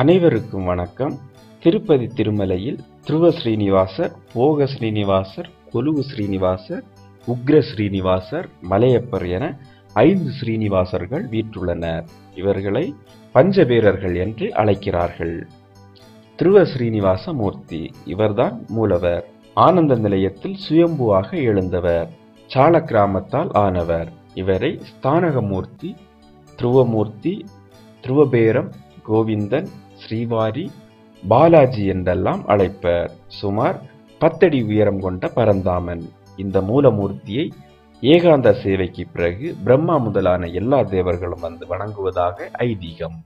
அனைவருக்கும் வணக்கம். திருப்பதி திருமலையில் துருவ ஸ்ரீனிவாசர் போக ஸ்ரீனிவாசர் கொலுவு ஸ்ரீனிவாசர் உக்ர ஸ்ரீனிவாசர் மலையப்பர் என ஐந்து ஸ்ரீனிவாசர்கள் வீற்றுள்ளனர். இவர்களை பஞ்சபேரர்கள் என்று அழைக்கிறார்கள். திருவ ஸ்ரீனிவாச மூர்த்தி இவர்தான் மூலவர். ஆனந்த நிலையத்தில் சுயம்புவாக எழுந்தவர். சால கிராமத்தால் ஆனவர். இவரை ஸ்தானகமூர்த்தி துருவமூர்த்தி துருவபேரம் கோவிந்தன் ஸ்ரீவாரி பாலாஜி என்றெல்லாம் அழைப்பர். சுமார் பத்தடி உயரம் கொண்ட பரந்தாமன். இந்த மூலமூர்த்தியை ஏகாந்த சேவைக்கு பிறகு பிரம்மா முதலான எல்லா தேவர்களும் வந்து வணங்குவதாக ஐதீகம்.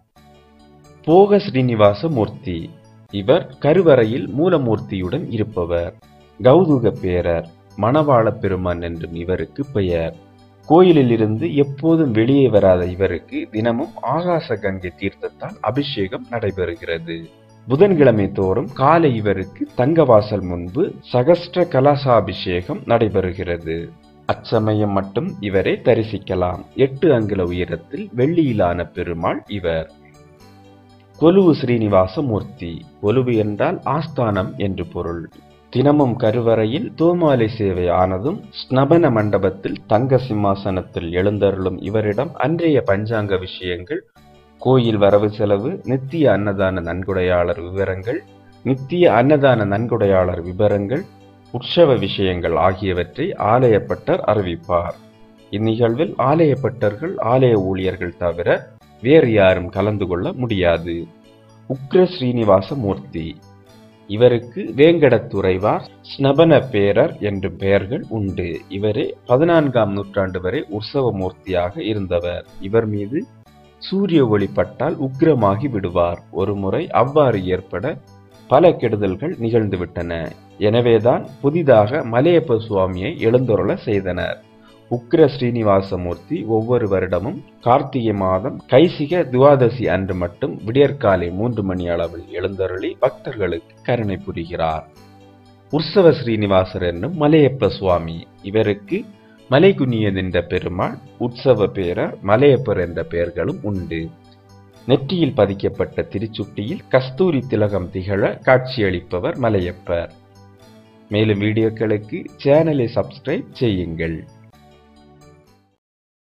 போக ஸ்ரீனிவாச மூர்த்தி. இவர் கருவறையில் மூலமூர்த்தியுடன் இருப்பவர். கௌதுக பேரர் மணவாள பெருமான் என்றும் இவருக்கு பெயர். கோயிலில் இருந்து எப்போதும் வெளியே வராத இவருக்கு தினமும் ஆகாச கங்கை தீர்த்தத்தால் அபிஷேகம் நடைபெறுகிறது. புதன்கிழமை தோறும் காலை இவருக்கு தங்கவாசல் முன்பு சகஸ்ட கலசாபிஷேகம் நடைபெறுகிறது. அச்சமயம் மட்டும் இவரை தரிசிக்கலாம். எட்டு அங்குல உயரத்தில் வெள்ளியிலான பெருமாள் இவர். கொலுவு ஸ்ரீனிவாசமூர்த்தி. கொலுவு என்றால் ஆஸ்தானம் என்று பொருள். தினமும் கருவறையில் தூமாலை சேவை ஆனதும் ஸ்னபன மண்டபத்தில் தங்க சிம்மாசனத்தில் எழுந்தருளும் இவரிடம் அன்றைய பஞ்சாங்க விஷயங்கள் கோயில் வரவு செலவு நித்திய அன்னதான நன்கொடையாளர் விவரங்கள் நித்திய அன்னதான நன்கொடையாளர் விவரங்கள் உற்சவ விஷயங்கள் ஆகியவற்றை ஆலயப்பட்டர் அறிவிப்பார். இந்நிகழ்வில் ஆலயப்பட்டர்கள் ஆலய ஊழியர்கள் தவிர வேறு யாரும் கலந்து கொள்ள முடியாது. உக்ர ஸ்ரீனிவாச மூர்த்தி இவருக்கு வேங்கடத்துறைவார் ஸ்னபன பேரர் என்று பெயர்கள் உண்டு. இவரே பதினான்காம் நூற்றாண்டு வரை உற்சவ மூர்த்தியாக இருந்தவர். இவர் மீது சூரிய ஒளிப்பட்டால் உக்கிரமாகி விடுவார். ஒருமுறை அவ்வாறு ஏற்பட பல கெடுதல்கள் நிகழ்ந்துவிட்டன எனவேதான் புதிதாக மலையப்ப சுவாமியை எழுந்தொருள செய்தனர். உக்ர ஸ்ரீனிவாசமூர்த்தி ஒவ்வொரு வருடமும் கார்த்திகை மாதம் கைசிக துவாதசி அன்று மட்டும் விடியற்காலை மூன்று மணி அளவில் எழுந்தருளி பக்தர்களுக்கு கருணை புரிகிறார். உற்சவ ஸ்ரீனிவாசர் என்னும் மலையப்ப சுவாமி இவருக்கு மலைகுனியன் என்ற பெருமாள் உற்சவ பேரர் மலையப்பர் என்ற பெயர்களும் உண்டு. நெற்றியில் பதிக்கப்பட்ட திருச்சுட்டியில் கஸ்தூரி திலகம் திகழ காட்சியளிப்பவர் மலையப்பர். மேலும் வீடியோக்களுக்கு சேனலை சப்ஸ்கிரைப் செய்யுங்கள்.